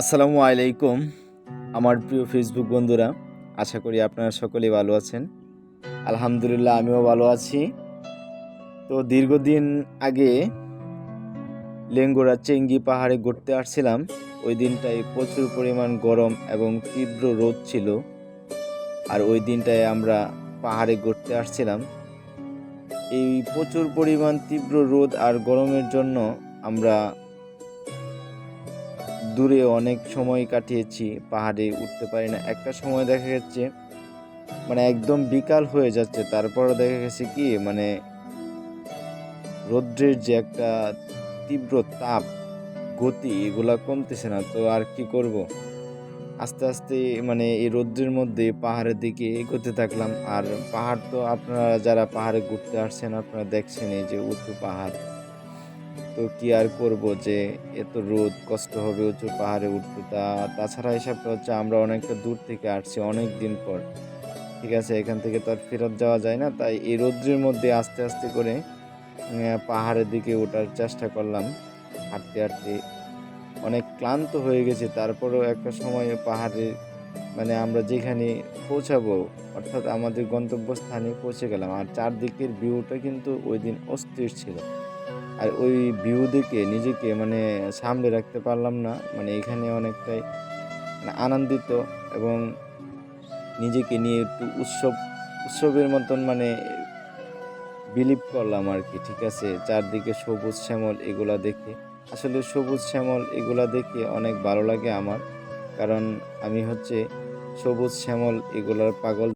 আসসালামু আলাইকুম, আমার প্রিয় ফেসবুক বন্ধুরা। আশা করি আপনারা সকলেই ভালো আছেন। আলহামদুলিল্লাহ, আমিও ভালো আছি। তো দীর্ঘদিন আগে লেঙ্গুরা চেঙ্গি পাহাড়ে ঘুরতে আসছিলাম। ওই দিনটায় প্রচুর পরিমাণ গরম এবং তীব্র রোদ ছিল। আর ওই দিনটায় আমরা পাহাড়ে ঘুরতে আসছিলাম। এই প্রচুর পরিমাণ তীব্র রোদ আর গরমের জন্য আমরা দূরে অনেক সময় কাটিয়েছি, পাহাড়ে উঠতে পারি না। একটা সময় দেখা যাচ্ছে মানে একদম বিকাল হয়ে যাচ্ছে, তারপরে দেখা গেছে কি মানে রৌদ্রের যে একটা তীব্র তাপ, গতি, এগুলা কমতেছে না, তো আর কি করব? আস্তে আস্তে মানে এই রৌদ্রের মধ্যে পাহাড়ের দিকে এগোতে থাকলাম। আর পাহাড় তো আপনারা যারা পাহাড়ে ঘুরতে আসছেন, আপনারা দেখছেন এই যে উঁচু পাহাড়। তো কি আর করব যে, এত রোদ, কষ্ট হবে উঁচু পাহাড়ে উঠতে। তা, তাছাড়া হিসাবটা হচ্ছে আমরা অনেকটা দূর থেকে আসছি, অনেক দিন পর। ঠিক আছে, এখান থেকে তো আর ফেরত যাওয়া যায় না। তাই এই রৌদ্রের মধ্যে আস্তে আস্তে করে পাহাড়ের দিকে ওঠার চেষ্টা করলাম। হাঁটতে হাঁটতে অনেক ক্লান্ত হয়ে গেছে। তারপরেও একটা সময় পাহাড়ে মানে আমরা যেখানে পৌঁছাবো, অর্থাৎ আমাদের গন্তব্যস্থানে পৌঁছে গেলাম। আর চারদিকের ভিউটা কিন্তু ওই দিন অস্থির ছিল। আর ওই ভিউ দেখে নিজেকে মানে সামলে রাখতে পারলাম না। মানে এখানে অনেকটাই মানে আনন্দিত এবং নিজেকে নিয়ে একটু উৎসব, উৎসবের মতন মানে বিলিভ করলাম আর কি, ঠিক আছে? চারদিকে সবুজ শ্যামল এগুলা দেখে। আসলে সবুজ শ্যামল এগুলা দেখে অনেক ভালো লাগে আমার। কারণ আমি হচ্ছে সবুজ শ্যামল এগুলার পাগল